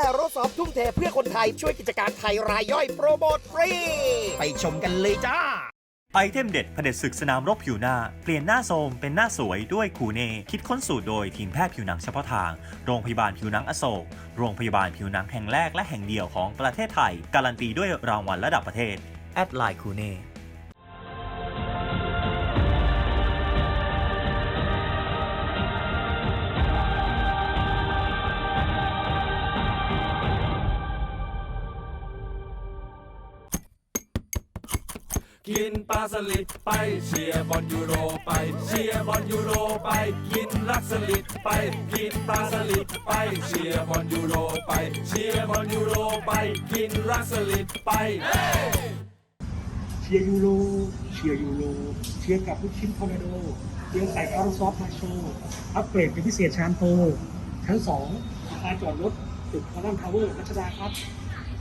แอโรซอฟทุ่มเทเพื่อคนไทยช่วยกิจการไทยรายย่อยโปรโมทฟรี ไปชมกันเลยจ้า ไอเทมเด็ดผด็จศึกสนามรบผิวหน้า เปลี่ยนหน้าโทรมเป็นหน้าสวยด้วยคูเน่คิดค้นสูตรโดยทีมแพทย์ผิวหนังเฉพาะทาง โรงพยาบาลผิวหนังอโศก โรงพยาบาลผิวหนังแห่งแรกและแห่งเดียวของประเทศไทย การันตีด้วยรางวัลระดับประเทศแอดไลน์คูเน่ กินปลาสลิดไปเชียร์บอลยูโรไปเชียร์บอลยูโรไป กินลักสลิดไปกินปลาสลิดไปเชียร์บอลยูโรไปเชียร์บอลยูโรไป กินลักสลิดไปเชียร์ยูโรเชียร์ยูโรเชียร์กับลูกชิ้นทอร์นาโดเชียร์ใส่แอโรซอฟมาโชว์อัปเกรดเป็นพิเศษชามโตชั้นสองอารจอดรถตึกพารอนทาวเวอร์รัชดาครับ